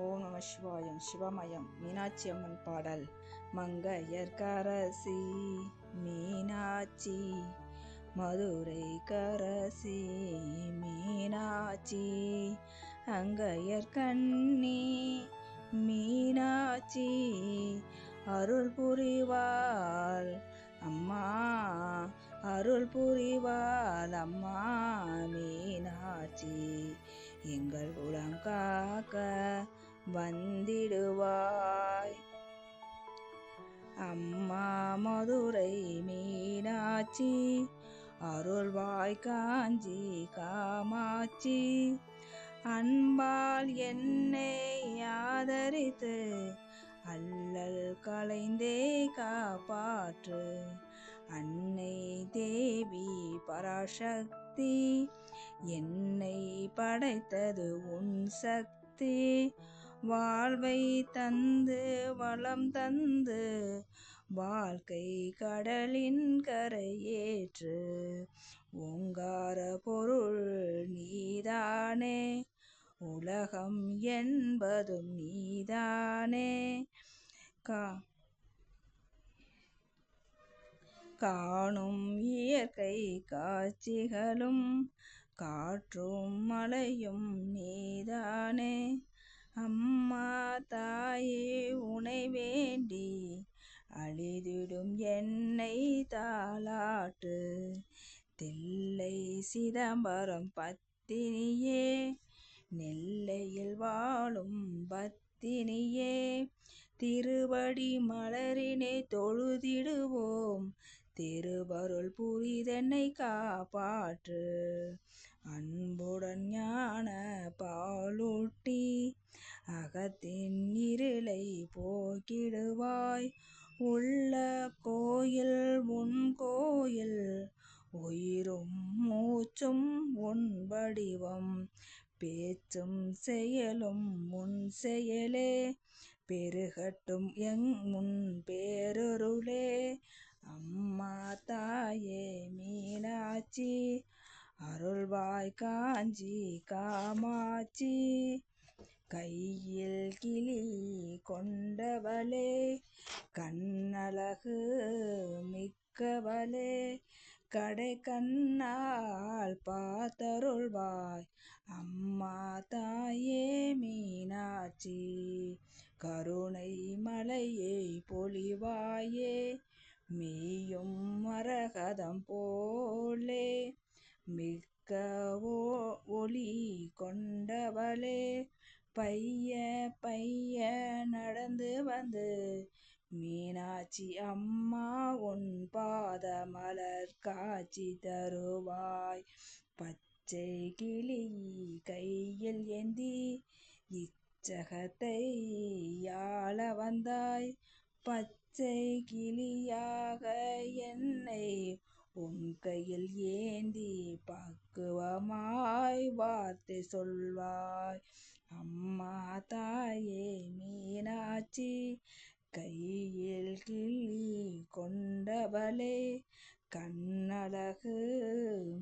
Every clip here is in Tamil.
ஓம் நம சிவாயம் சிவமயம் மீனாட்சி அம்மன் பாடல். மங்கையர்கரசி மீனாட்சி. மதுரை கரசி மீனாட்சி. அங்கையர் கண்ணி மீனாட்சி. அருள் புரிவாள் அம்மா அருள் புரிவாள் அம்மா மீனாட்சி. எங்கள் குலம் காக்க வந்திடுவாய். அம்மா மதுரை மீனாட்சி அருள்வாய் காஞ்சி காமாட்சி அன்பால் என்னை ஆதரித்து அல்லல் கலைந்தே காப்பாற்று அன்னை தேவி பராசக்தி என்னை படைத்தது உன் சக்தி வாழ்வை தந்து வளம் தந்து வாழ்க்கை கடலின் கரையேற்று. ஓங்கார பொருள் நீதானே உலகம் என்பதும் நீதானே. கா காணும் இயற்கை காட்சிகளும் காற்றும் மலையும் நீதானே. அம்மா தாயே உனை வேண்டி அழிதிடும் என்னை தாளாட்டு. தில்லை சிதம்பரம் பத்தினியே நெல்லையில் வாழும் பத்தினியே திருவடி மலரினை தொழுதிடுவோம். திருவருள் புரிதென்னை காப்பாற்று. அன்புடன் ஞான பா உன் கோயில் உயிரும் மூச்சும் உன் வடிவம். பேச்சும் செயலும் உன் செயலே பெருகட்டும் எங் முன் பேரருளே. அம்மா தாயே மீனாட்சி அருள்வாய் காஞ்சி காமாட்சி. கையில் கிளி கொண்டவளே கண்ணழகு மிக்கவளே கடை கண்ணால் பார்த்தருள்வாய். அம்மா தாயே மீனாட்சி கருணை மலையை பொழிவாயே மீயும் மரகதம் போலே மிக்க ஒளி கொண்டவளே பைய பைய நடந்து வந்து மீனாட்சி அம்மா உன் பாத மலர் காட்சி தருவாய். பச்சை கிளி கையில் ஏந்தி இச்சகத்தை யாழ வந்தாய். பச்சை கிளியாக என்னை உன் கையில் ஏந்தி பக்குவமாய் வார்த்தை சொல்வாய். அம்மா தாயே மீனாட்சி கையில் கிளி கொண்டவளே கண்ணழகு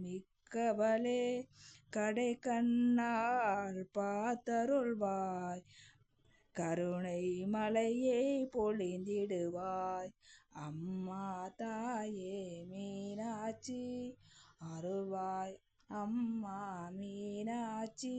மிக்கவளே கடை கண்ணால் பார்த்தருள்வாய் கருணை மலையை பொழிந்திடுவாய். அம்மா தாயே மீனாட்சி அருள்வாய் அம்மா மீனாட்சி.